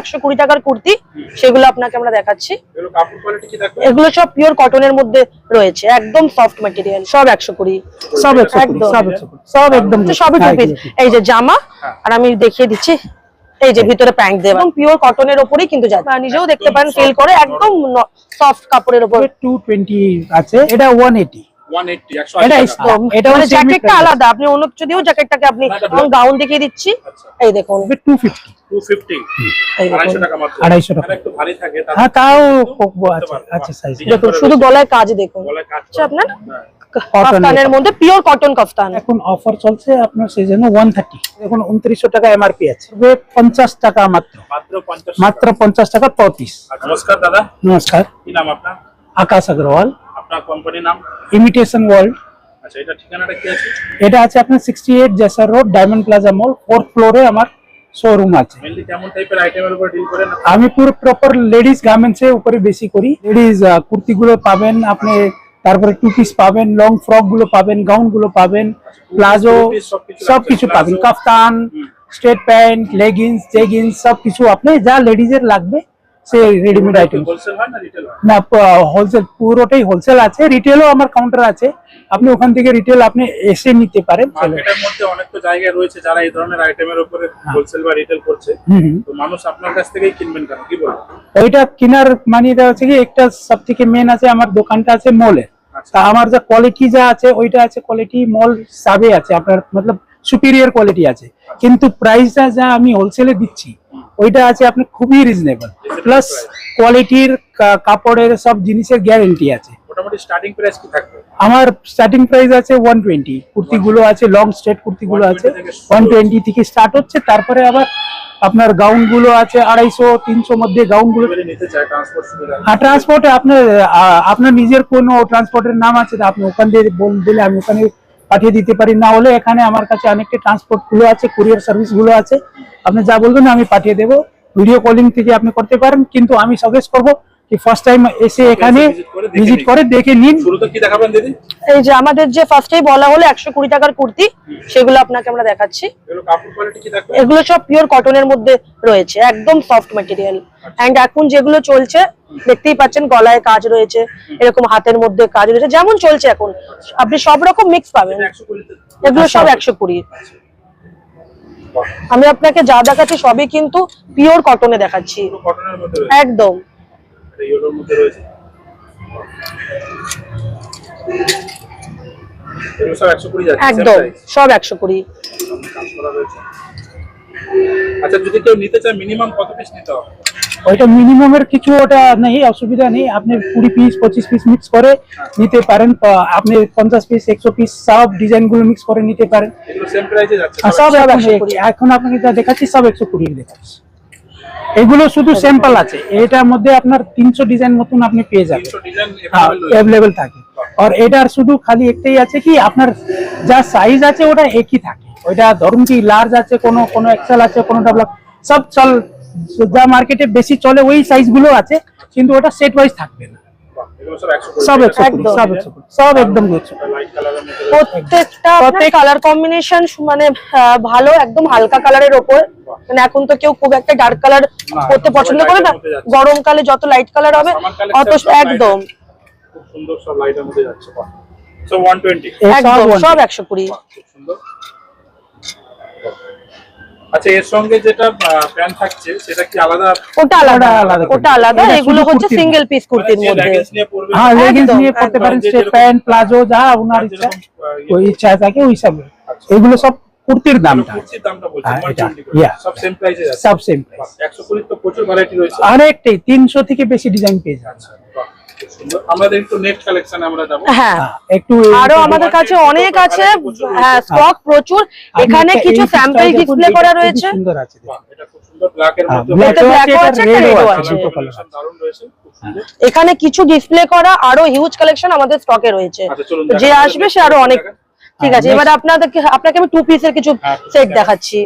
একশো কুড়ি টাকার কুর্তি সেগুলো আপনাকে আমরা দেখাচ্ছি। এগুলো কাপড় কোয়ালিটি কি থাকবে এগুলো সব পিওর কটনের মধ্যে রয়েছে একদম সফট ম্যাটেরিয়াল সব একশো কুড়ি। সব একদম। সব একদম সবই টু পিস এই যে জামা। আর আমি দেখিয়ে দিচ্ছি এই যে ভিতরে প্যান্ট দেওয়া। একদম পিওর কটনের ওপরেই কিন্তু যাচ্ছে। আপনারা নিজেও দেখতে পারেন ফিল করে একদম সফট কাপড়ের ওপর। টু টোয়েন্টি আছে এটা ওয়ান এইটি 180 180 এটা টাকা। একদম এটাও মানে জ্যাকেটটা আলাদা। আপনি অন্য কিছু দিয়েও জ্যাকেটটাকে আপনি না, এটা black। গাউন দেখিয়ে দিচ্ছি। আচ্ছা। এই দেখুন। 250 এই দেখুন। 250 টাকা মাত্র। আড়াইশো টাকা। একটু ভারী থাকে তার- হ্যাঁ। আচ্ছা শুধু গলায় কাজ দেখুন। আচ্ছা। আপনার হ্যাঁ। মধ্যে পিওর কটন কাফতান। এখন অফার চলছে আপনার সেই জন্য ওয়ান থার্টি এখন উনত্রিশশো টাকা এমআরপি আছে। পঞ্চাশ টাকা মাত্র। মাত্র পঞ্চাশ টাকা। piece নমস্কার দাদা। নমস্কার। কি নাম আপনার? আকাশ আগরওয়াল। আপনার কোম্পানির নাম? ইমিটেশন ওয়ার্ল্ড আচ্ছা এটা ঠিকানাটা কি আছে? এটা আছে আপনার sixty eight Jessore road diamond plaza mall fourth ফ্লোরে আমার শোরুম আছে। মেনলি কেমন টাইপের আইটেমের উপর ডিল করেন? আমি পুরো প্রপার লেডিস গার্মেন্টস এর উপরে বেশি করি। লেডিস কুর্তি গুলো পাবেন আপনি তারপরে টু পিস পাবেন লং ফ্রকগুলো পাবেন গাউনগুলো পাবেন প্লাজো two-piece সবকিছু সবকিছু পাবেন palazzo. Kaftan straight pant leggings jeggings সবকিছু আপনি যা লেডিজের লাগবে সে রেডিমেড আইটেম না হয়? হোলসেল পুরোটাই হোলসেল আছে রিটেলও আমার কাউন্টার আছে। আপনি ওখান থেকে রিটেল আপনি এসে নিতে পারেন মার্কেটের মধ্যে অনেক তো জায়গায় রয়েছে যারা এই ধরনের আইটেমের উপরে হোলসেল বা রিটেল করছে। তো মানুষ আপনার কাছ থেকেই কিনবেন কেন? কি বলবেন? ওইটা কেনার মানে এটা হচ্ছে কি একটা সব থেকে মেন আছে আমার দোকানটা আছে মলের আচ্ছা। তা আমার যা কোয়ালিটি যা আছে ওইটা আছে কোয়ালিটি মল সাবে আছে আপনার মতলব সুপিরিয়র কোয়ালিটি আছে। কিন্তু প্রাইসটা যা আমি হোলসেলে দিচ্ছি ওইটা আছে আপনার খুবই রিজনেবল প্লাস কোয়ালিটির কাপড়ের সব জিনিসের গ্যারেন্টি আছে। মোটামুটি স্টার্টিং প্রাইস কি থাকবে? আমার স্টার্টিং প্রাইস আছে ওয়ান টোয়েন্টি কুর্তিগুলো আছে লং স্ট্রেট কুর্তিগুলো আছে। 120 থেকে ওয়ান টোয়েন্টি থেকে স্টার্ট হচ্ছে তারপরে আবার আপনার গাউনগুলো আছে আড়াইশো তিনশো মধ্যে গাউনগুলো ট্রান্সপোর্ট আর ট্রান্সপোর্টে আপনার আপনার নিজের কোনো ট্রান্সপোর্টের নাম আছে আপনি ওখান দিয়ে বল- দিলে আমি ওখানে পাঠিয়ে দিতে পারি। না হলে এখানে আমার কাছে অনেকটা ট্রান্সপোর্টগুলো আছে কুরিয়ার সার্ভিসগুলো আছে। আপনি যা বলবেন আমি পাঠিয়ে দেবো। ভিডিও কলিং থেকে আপনি করতে পারেন, কিন্তু আমি সাজেস্ট করব কি ফার্স্ট টাইম এসে এখানে ভিজিট করে দেখে নিন। কি দেখাবেন দিদি? এই যে আমাদের যে ফার্স্টেই বলা হলো একশো কুড়ি টাকার কুর্তি সেগুলো আপনাকে আমরা দেখাচ্ছি। এগুলো কাপড় কোয়ালিটি কি থাকবে এগুলো সব পিওর কটনের মধ্যে রয়েছে একদম সফট ম্যাটেরিয়াল এন্ড এখন যেগুলো চলছে দেখতেই পাচ্ছেন গলায় কাজ রয়েছে এরকম হাতের মধ্যে কাজ রয়েছে যেমন চলছে এখন। আপনি সব রকম মিক্স পাবেন। এগুলো সব একশো কুড়ি। আমি আপনাকে যা দেখাচ্ছি সবই কিন্তু পিওর কটনে দেখাচ্ছি। একদম। ইয়েলোর মধ্যে রয়েছে। একদম সব একশো কুড়ি। আচ্ছা যদি কেউ নিতে চায় মিনিমাম কত পিস নিতে হবে? ওইটা মিনিমামের কিছু ওটা নেই অসুবিধা নেই। আপনি কুড়ি পিস পঁচিশ পিস মিক্স করে নিতে পারেন। আপনি পঞ্চাশ পিস একশো পিস সব ডিজাইনগুলো মিক্স করে নিতে পারেন। সব এখন 120 এখন আপনাকে যা দেখাচ্ছি সব একশো কুড়ি দেখাচ্ছি। এগুলো শুধু স্যাম্পল আছে। এটার মধ্যে আপনার তিনশো ডিজাইন মতন আপনি পেয়ে যাবেন। অ্যাভেলেবেল থাকে। আর এটার শুধু খালি একটাই আছে কি আপনার যা সাইজ আছে ওটা একই থাকে। ওইটা ধরুন কি লার্জ আছে কোনো কোনো এক্সেল আছে কোনো ডেভেলপ সব চল যা মার্কেটে বেশি চলে ওই সাইজগুলো আছে কিন্তু ওটা সেট ওয়াইজ থাকবে না। কালার কম্বিনেশন মানে আহ, ভালো একদম হালকা কালারের ওপর। মানে এখন তো কেউ খুব একটা ডার্ক কালার করতে পছন্দ করে না। গরমকালে যত লাইট কালার হবে অত একদম। খুব সুন্দর সব লাইটের মধ্যে যাচ্ছে। একদম একশো কুড়ি। খুব সুন্দর। আচ্ছা এর সঙ্গে যেটা প্যান্ট থাকছে সেটা কি আলাদা? ওটা আলাদা আলাদা ওটা আলাদা এগুলো হচ্ছে সিঙ্গেল পিস কুর্তির মানে মধ্যে। পরবে হ্যাঁ লেগিংস নিয়ে পড়তে পারেন যেরকম- প্যান্ট প্লাজো যা ওনার ইচ্ছা ইয়ে ওই ইচ্ছা থাকে ওই সব। আচ্ছা। এগুলো সব কুর্তির দামটা। কুর্তির দামটা বলছি হ্যাঁ, এটা, 120 করে। yeah. সব সেম প্রাইসে যাচ্ছে সব সেম প্রাইস কুড়ি তো প্রচুর ভ্যারাইটি রয়েছে। আরেকটাই তিনশো থেকে বেশি ডিজাইন পেয়ে যাচ্ছে। আমাদের একটু নেট কালেকশন আমরা যাব। হ্যাঁ। হ্যাঁ, একটু আরও আমাদের কাছে অনেক আছে। হ্যাঁ স্টক প্রচুর। এখানে কিছু স্যাম্পল ডিসপ্লে করা রয়েছে। সুন্দর আছে এটা খুব সুন্দর ব্ল্যাক এর হ্যাঁ, মধ্যে এখানে কিছু ডিসপ্লে করা আরও হিউজ কালেকশন আমাদের স্টকে রয়েছে। যে আসবে সে আরও অনেক ঠিক আছে হ্যাঁ, এবার আপনাদেরকে আপনাকে আমি টু পিসের কিছু হ্যাঁ, সেট দেখাচ্ছি।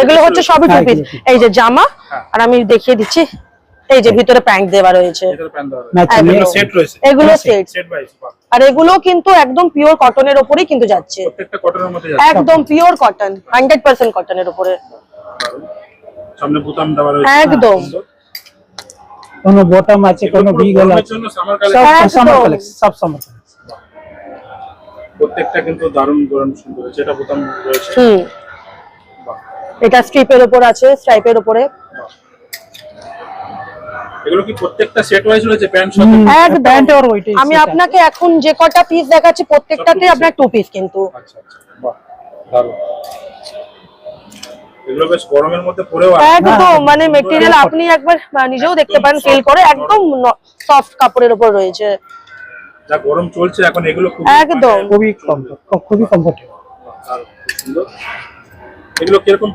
এগুলো হচ্ছে সবই টু হ্যাঁ, পিস এই যে জামা হ্যাঁ। আর আমি দেখিয়ে দিচ্ছি এই যে ভিতরে প্যান্ট দেওয়া রয়েছে। এগুলো সেট আর এগুলো কিন্তু একদম পিওর কটনের উপরেই কিন্তু যাচ্ছে। কটনের একদম পিওর কটন হান্ড্রেড পার্সেন্ট কটনের উপরে। সামনে বোতাম দেওয়া রয়েছে। একদম। কোনো বটম আছে কোনো আছে? সব কালেকশন সামার কালেকশন সব সামার প্রত্যেকটা কিন্তু দারুণ দারুণ সুন্দর হয়েছে। এটা বোতাম রয়েছে। হুম। এটা স্ট্রিপের উপর আছে স্ট্রাইপের উপরে। এগুলো কি প্রত্যেকটা সেট ওয়াইজ রয়েছে প্যান্ট সাথে একদম। প্যান্ট আর ওইটাই আমি আপনাকে এখন যে কটা পিস দেখাচ্ছি প্রত্যেকটাতে আপনার টু পিস কিন্তু। আচ্ছা আচ্ছা। বাহ দারুণ। এগুলো বেশ গরমের মধ্যে পরেও একদম হ্যাঁ, মানে মেটেরিয়াল আপনি একবার নিজেও দেখতে পারেন ফিল করে একদম সফট কাপড়ের উপর রয়েছে। যা গরম চলছে এখন এগুলো খুব একদম। খুবই কমফোর্ট খুবই কমফোর্টেবল সুন্দর। এগুলো কীরকম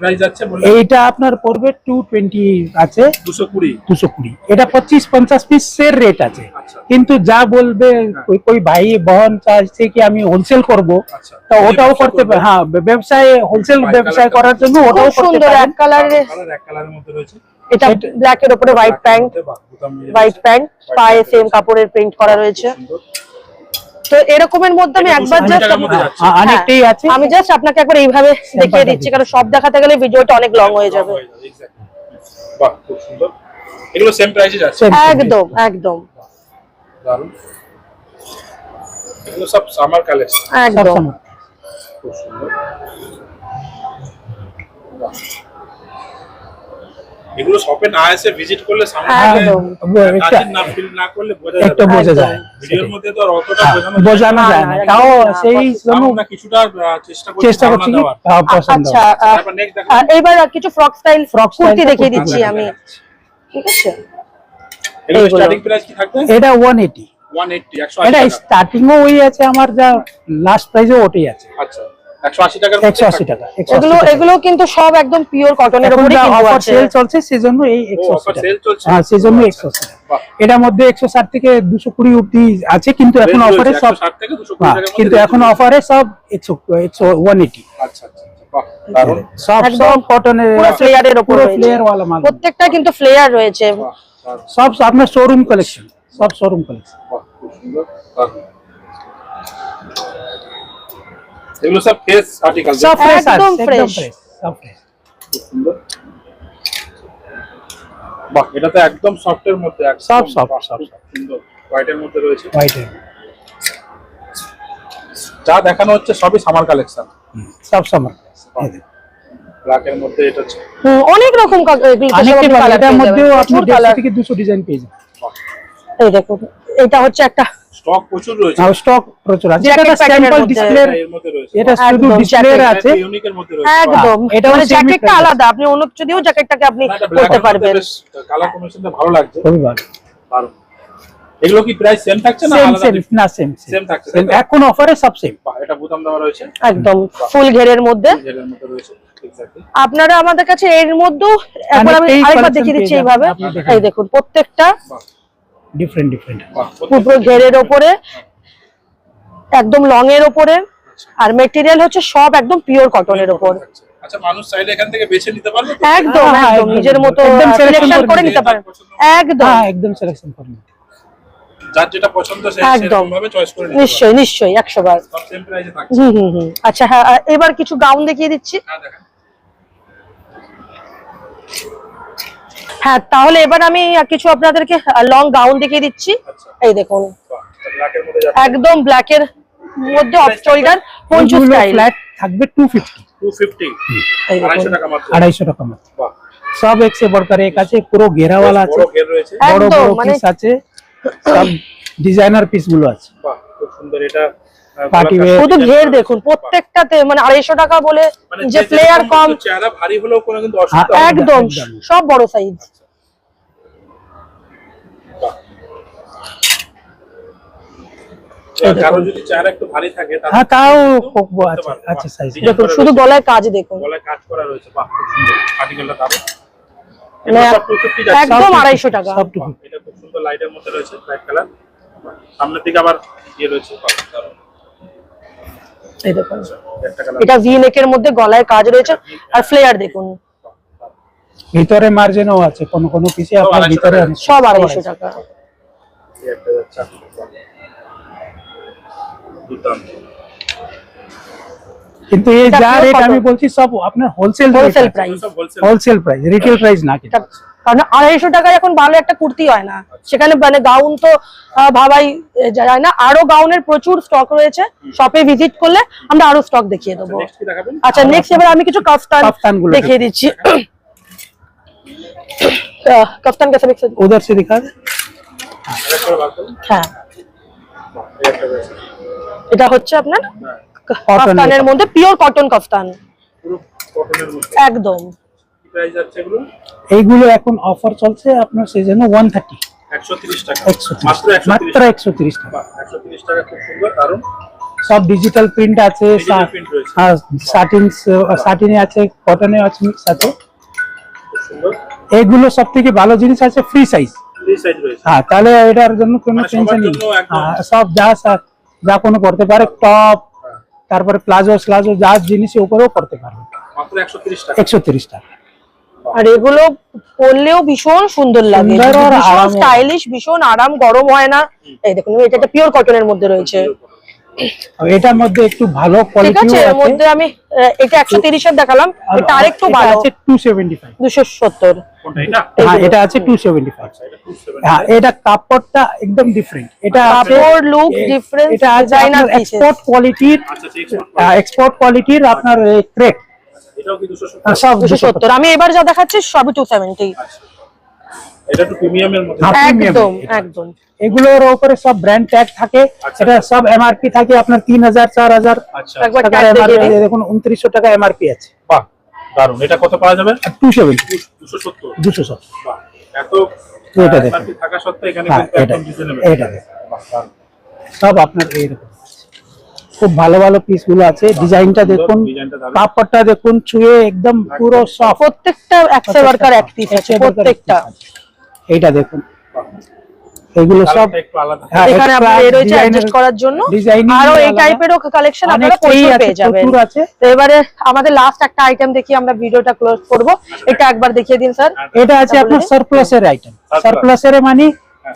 প্রাইস যাচ্ছে এইটা আপনার পড়বে টু টোয়েন্টি আছে। দুশো কুড়ি। দুশো কুড়ি। এটা পঁচিশ পঞ্চাশ পিসের রেট আছে। আচ্ছা। কিন্তু যা বলবে কোই কোই ভাই বহন চাইছে কি আমি হোলসেল করব? আচ্ছা। তো ওটাও করতে পারে হ্যাঁ ব্যবসায় হোলসেল ব্যবসায় করার জন্য ওটাও করতে সুন্দর এক কালারের এক কালারের মধ্যে রয়েছে। এটা ব্ল্যাক এর উপরে হোয়াইট প্যান্ট হোয়াইট প্যান্ট পায়ে সেম কাপড়ের প্রিন্ট করা রয়েছে। তো এরকমের মধ্যে আমি একবার 200 জাস্ট যাচ্ছে। হ্যাঁ, অনেকটাই আছে। আমি জাস্ট আপনাকে একবার এইভাবে দেখিয়ে দিচ্ছি কারণ সব দেখাতে গেলে ভিডিওটা অনেক লং হয়ে যাবে। হয়ে যাবে, exactly. বাহ খুব সুন্দর। এগুলো সেম প্রাইসে যাচ্ছে। একদম একদম। দারুণ। এগুলো সব সামার কালেকশন একদম। খুব সুন্দর। এগুলো শপে না এসে ভিজিট করলে সামনে একটা- না ফিল না করলে বোঝা যাবে। না। বোঝা যায়। ভিডিওর মধ্যে তো আর অতটা হ্যাঁ, বোঝানো যায় না, তাও সেই জন্য কিছুটা চেষ্টা করছি চেষ্টা করছি কি? দেওয়ার। পছন্দ আচ্ছা এবার কিছু ফ্রক স্টাইল style কুর্তি দেখিয়ে দিচ্ছি আমি। ঠিক আছে? এগুলো স্টার্টিং প্রাইস কি থাকবে? এটা ওয়ান এইটি 180 এটা 180 স্টার্টিং ও ওই আছে আমার যা লাস্ট প্রাইসে ওটাই আছে। আচ্ছা। 180 টাকার একশো আশি টাকা। একশো এগুলো এগুলো কিন্তু সব একদম পিওর কটনের উপরে অফার সেল চলছে সেজন্য এই সেল চলছে? হ্যাঁ সেজন্য আচ্ছা। এটার মধ্যে একশো ষাট থেকে দুশো কুড়ি অব্দি আছে কিন্তু এখন অফারে সব 160 থেকে 220 হ্যাঁ, টাকার মধ্যে কিন্তু এখন অফারে সব একশো একশো ওয়ান এইটি আচ্ছা আচ্ছা দারুণ। সব কটনের ফ্লেয়ারের উপর। ফ্লেয়ার মাল। প্রত্যেকটা কিন্তু ফ্লেয়ার রয়েছে। সব আপনার শোরুম কালেকশন সব শোরুম কালেকশন খুব সুন্দর এগুলো সব ফেস আর্টিকেল সব ফ্রেশ একদম ফ্রেশ সব ফ্রেশ সুন্দর বাহ এটা তো একদম সফটের মধ্যে একদম সব সব সুন্দর। হোয়াইটের মধ্যে রয়েছে। হোয়াইটের যা দেখানো হচ্ছে সবই সামার কালেকশন সব সামার ব্ল্যাক এর মধ্যে এটা হচ্ছে। অনেক রকম এটার মধ্যেও আপনি। থেকে দুশো ডিজাইন পেয়ে যাবেন। এই দেখুন এটা হচ্ছে একটা স্টক প্রচুর রয়েছে। আর স্টক প্রচুর আছে। এটা স্যাম্পল ডিসপ্লে এটা এর মধ্যে রয়েছে। এটা শুধু ডিসপ্লে আছে। ইউনিকের মধ্যে রয়েছে। একদম। হ্যাঁ, এটাও মানে জ্যাকেটটা আলাদা। আপনি অন্য কিছু দিয়েও জ্যাকেটটাকে আপনি করতে পারবেন। কালার কম্বিনেশনটা ভালো লাগছে। খুবই ভালো। দারুণ। এগুলো কি প্রাইস সেম থাকছে না আলাদা সেম? না সেম Same থাকছে, সেম এখন অফারে সব সেম এটা বোতাম দেওয়া রয়েছে। একদম ফুল ঘেরের মধ্যে। জেলের মধ্যে রয়েছে আপনারা আমাদের কাছে এর মধ্যেও একবার আমি অনেকটাই আরেকবার দেখিয়ে দিচ্ছি এইভাবে। এই দেখুন। প্রত্যেকটা ডিফারেন্ট ডিফারেন্ট পুরো ঘেরের ওপরে একদম লং এর ওপরে আর মেটেরিয়াল হচ্ছে সব একদম পিওর কটনের ওপর। আচ্ছা মানুষ চাইলে এখান থেকে বেছে নিতে পারবে একদম হ্যাঁ, একদম একদম, নিজের মতো একদম সিলেকশন করে নিতে পারেন একদম। হ্যাঁ একদম সিলেকশন করে নিতে যার যেটা পছন্দ একদম। চয়েস করে নিতে নিশ্চয়ই নিশ্চয়ই একশো বার। সব সেম প্রাইসে থাকছে। হুম হুম হুম। আচ্ছা হ্যাঁ এবার কিছু গাউন দেখিয়ে দিচ্ছি। হ্যাঁ দেখেন। হ্যাঁ তাহলে এবার আমি কিছু আপনাদেরকে লং গাউন দেখিয়ে দিচ্ছি। আচ্ছা। এই দেখুন। বাহ ব্ল্যাকের মধ্যে একদম ব্ল্যাক এর মধ্যে off shoulder poncho style flat থাকবে টু ফিফটি 250 এই আড়াইশো দেখুন টাকা মাত্র। আড়াইশো টাকা মতো বাহ। সব এক সে বড়কার এক আছে পুরো ঘেরাওয়ালা আছে। বড় মানে- পিস আছে। সব ডিজাইনার পিসগুলো আছে। বাহ খুব সুন্দর। এটা শুধু ঘের দেখুন প্রত্যেকটাতে মানে আড়াইশো টাকা বলে মানে যে প্লেয়ার কম চেহারা ভারী হলেও কোনো কিন্তু অসুবিধা হ্যাঁ। একদম। সব বড় সাইজ বাহ। এবার কারও যদি চেহারা একটু ভারী থাকে তাহলে হ্যাঁ তাও সাইজ দেখুন শুধু গলায় কাজ দেখুন গলায় কাজ করা রয়েছে বাহ খুব সুন্দর আর্টিকেলটা দারুণ মানে এগুলো সব 250 যাচ্ছে। একদম আড়াইশো টাকা এটা খুব সুন্দর লাইটের মধ্যে রয়েছে কালার সামনের দিকে আবার ইয়ে রয়েছে। এই দেখুন। এটা ভি নেকের মধ্যে গলায় কাজ রয়েছে। আর ফ্লেয়ার দেখুন। ভিতরে মার্জিনও আছে কোন কোন পিসে আপনার ভিতরে সব টাকা। এই একটা যাচ্ছে কিন্তু এই যা রেট আমি বলছি সব আপনার wholesale wholesale price wholesale wholesale price retail price না কিন্তু। কারণ আড়াইশো টাকায় এখন ভালো একটা কুর্তি হয় না সেখানে মানে গাউন তো আহ, ভাবাই আহ, যায় না আরো গাউনের প্রচুর স্টক রয়েছে শপে ভিজিট করলে আমরা আরো স্টক দেখিয়ে দেবো নেক্সট কি দেখাবেন আচ্ছা নেক্সট এবার আমি কিছু কাফতান কাফতানগুলো দেখিয়ে দিচ্ছি আহ, কাফতান कैसे बिक सकते उधर से दिखा दे আরেকটা করে বার করুন হ্যাঁ এই একটা রয়েছে এটা হচ্ছে আপনার হ্যাঁ কাফতানের মধ্যে পিওর কটন কাফতান পুরো কটনের মধ্যে একদম কি প্রাইস এগুলো? এইগুলো এখন অফার চলছে আপনার সিজনে ওয়ান থার্টি টাকা। মাত্র একশো তিরিশ মাত্র একশো তিরিশ টাকা। একশো তিরিশ টাকা খুব সুন্দর কারণ সব ডিজিটাল প্রিন্ট আছে। সাটিন সাটিনে কটনে আছে মিক্স আছে খুব সব থেকে ভালো জিনিস আছে ফ্রি সাইজ হ্যাঁ তাহলে এটার জন্য কোনো টেনশন নেই। হ্যাঁ, সব যা যা কোনো করতে পারে টপ তারপরে প্লাজো স্লাজো যা জিনিসের উপরেও করতে পারবে। একশো তিরিশ টাকা। আর এগুলো পরলেও ভীষণ সুন্দর লাগে। স্টাইলিশ ভীষণ আরাম গরম হয় না। এই দেখুন এটা একটা পিওর কটনের মধ্যে রয়েছে। এটার মধ্যে একটু ভালো কোয়ালিটি মধ্যে আমি এটা দেখালাম এটা আরেকটু এটা আছে 275 হ্যাঁ, হ্যাঁ এটা এটা লুক ডিফারেন্ট এক্সপোর্ট কোয়ালিটির এক্সপোর্ট কোয়ালিটির আপনার ক্রেক আমি এবার যা দেখাচ্ছি সবই দেখুন 2900 টাকা এমআরপি আছে। বাহ দারুণ এটা কত পাওয়া যাবে? সব আপনার এইরকম খুব ভালো ভালো পিস গুলো আছে ডিজাইনটা সুন্দর, দেখুন ডিজাইনটা দারুণ। কাপড়টা দেখুন ছুঁয়ে একদম পুরো সফট প্রত্যেকটা একশো ওয়ার্কার এক পিস আছে প্রত্যেকটা এইটা দেখুন এগুলো সব কালারটা একটু আলাদা হ্যাঁ, এখানে extra আপনার এ রয়েছে designer- অ্যাডজাস্ট করার জন্য designing আরো এই আলাদা। টাইপেরও কালেকশন আপনারা অনেকটাই প্রচুর আছে, পেয়ে যাবেন প্রচুর আছে। তো এবারে আমাদের লাস্ট একটা আইটেম দেখি আমরা ভিডিওটা ক্লোজ করব এটা একবার দেখিয়ে দিন স্যার এটা আছে আপনার সারপ্লাস এর আইটেম Surplus। সারপ্লাস এর মানে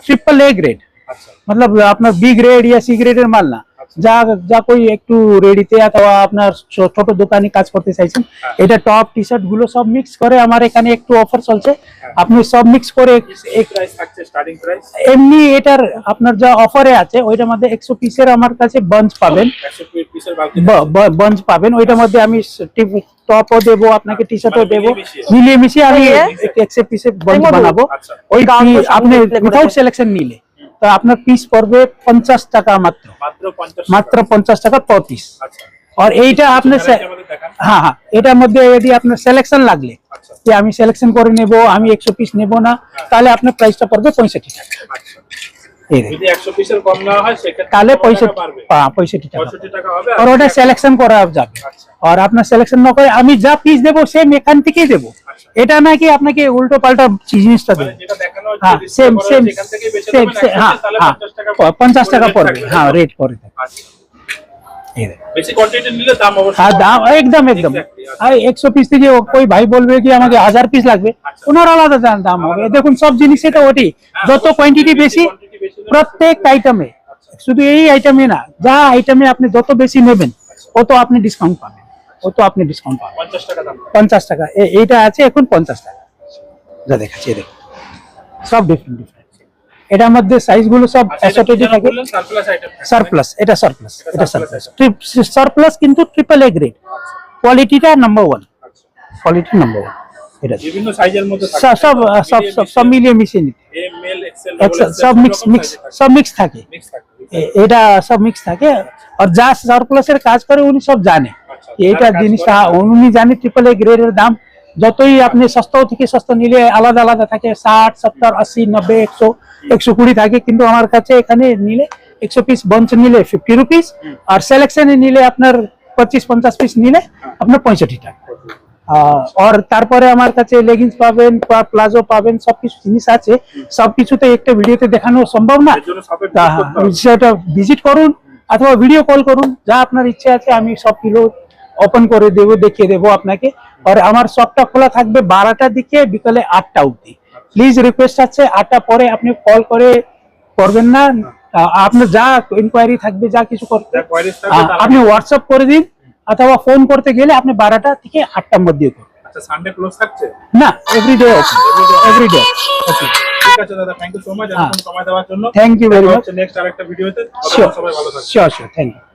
ট্রিপল এ গ্রেড আচ্ছা मतलब আপনার বি গ্রেড या সি গ্রেডের মাল না যা যা কই একটু রেডিতে অথবা আপনার ছোট দোকানে কাজ করতে চাইছেন এটা টপ টি শার্টগুলো সব মিক্স করে আমার এখানে একটু অফার চলছে। আপনি সব মিক্স করে এক- প্রাইস থাকছে স্টার্টিং প্রাইস এমনি এটার আপনার যা অফারে আছে ওইটার মধ্যে একশো পিসের আমার কাছে বাঞ্চ পাবেন। বালতি পাবেন। ওইটার মধ্যে আমি টপও দেবো আপনাকে টি শার্টও দেবো। মিলিয়ে মিশিয়ে। আমি? একশো পিসের বাঞ্চ? বানাবো। আচ্ছা। ওই আপনি উইথাউট সিলেকশন নিলে। তো আপনার পিস পড়বে পঞ্চাশ টাকা মাত্র। মাত্র পঞ্চাশ টাকা। piece আচ্ছা। আর এইটা আপনার। হ্যাঁ হ্যাঁ। এটার মধ্যে যদি আপনার সিলেকশন লাগলে। আচ্ছা। যে আমি সিলেকশন করে নেব আমি একশো পিস নেব না তাহলে আপনার প্রাইসটা পড়বে পঁয়ষট্টি টাকা। আচ্ছা। হয় তাহলে পঁয়ষট্টি হ্যাঁ, টাকা। আর ওটা সিলেকশন করা যাবে। আর আপনার সিলেকশন না করে আমি যা পিস দেবো সেম এখান থেকেই দেবো। এটা নাকি আপনাকে উল্টো পাল্টা জিনিসটা মানে দেবো হ্যাঁ সেম সেম সেম নেবেন, সেম 100 হ্যাঁ হ্যাঁ পঞ্চাশ টাকা পড়বে। হ্যাঁ রেট আচ্ছা। অবশ্যই হ্যাঁ। একদম একদম। আচ্ছা। আর একশো পিস থেকে ও- ভাই বলবে কি আমাকে হাজার পিস লাগবে? আচ্ছা। ওনার আলাদা দাম দাম হবে। দেখুন সব জিনিস তো ওটি। হ্যাঁ, যত কোয়ান্টিটি বেশি প্রত্যেক আইটেমে শুধু এই আইটেমে না যা আইটেমে আপনি যত বেশি নেবেন তত আপনি ডিসকাউন্ট পাবেন। তত আপনি ডিসকাউন্ট পাবেন। পঞ্চাশ টাকা পঞ্চাশ টাকা। এইটা আছে এখন পঞ্চাশ টাকা। যা দেখাচ্ছি দেখুন। সব ডিফারেন্ট ডিফারেন্ট এটার মধ্যে সাইজগুলো সব আচ্ছা, অ্যাসোটেডই থাকে। সারপ্লাস এটা সারপ্লাস এটা সারপ্লাস সারপ্লাস কিন্তু ট্রিপল এ গ্রেড কোয়ালিটিটা নাম্বার ওয়ান আচ্ছা। কোয়ালিটি নাম্বার ওয়ান এটা বিভিন্ন সাইজের মধ্যে সব সব সব সব মিলিয়ে মিশিয়ে নিতে। সব মিক্স মিক্স থাকে। সব মিক্স থাকে। এটা সব মিক্স থাকে। আর যা সারপ্লাসের কাজ করে উনি সব জানে। আচ্ছা, এইটা যারা কাজ জিনিসটা করে, উনি জানে ট্রিপল এ গ্রেডের দাম। যতই আপনি সস্তা থেকে সস্তা নিলে আলাদা আলাদা থাকে ষাট সত্তর আশি নব্বই একশো একশো কুড়ি থাকে। কিন্তু আমার কাছে এখানে নিলে একশো পিস বঞ্চ নিলে ফিফটি রুপিস আর সিলেকশনে নিলে আপনার পঁচিশ পঞ্চাশ পিস নিলে আপনার পঁয়ষট্টি টাকা। আহ, আর তারপরে আমার কাছে লেগিংস পাবেন প্লাজো পাবেন সবকিছু জিনিস আছে। সবকিছুতে একটা ভিডিওতে দেখানো সম্ভব না। এর জন্য শপে তা visit করতে হবে। সেটা ভিজিট করুন অথবা ভিডিও কল করুন যা আপনার ইচ্ছে আছে আমি সব কিলো ওপেন করে দেবো দেখিয়ে দেবো আপনাকে। আর আমার শপটা খোলা থাকবে বারোটার দিকে বিকালে আটটা অবধি। প্লিজ রিকোয়েস্ট আছে আটটা পরে আপনি কল করে করবেন না। আপনার যা ইনকোয়ারি থাকবে যা কিছু করতে আপনি হোয়াটসঅ্যাপ করে দিন অথবা ফোন করতে গেলে আপনি বারোটা থেকে আটটার মধ্যে করুন আচ্ছা সানডে ক্লোজ থাকছে? না এভরিডে ওপেন এভরিডে ওকে ঠিক আছে দাদা থ্যাংক ইউ সো মাচ। সময় দেওয়ার জন্য। Thank you very much next আরেকটা ভিডিওতে সবাই ভালো থাকবে শিওর শিওর থ্যাংক ইউ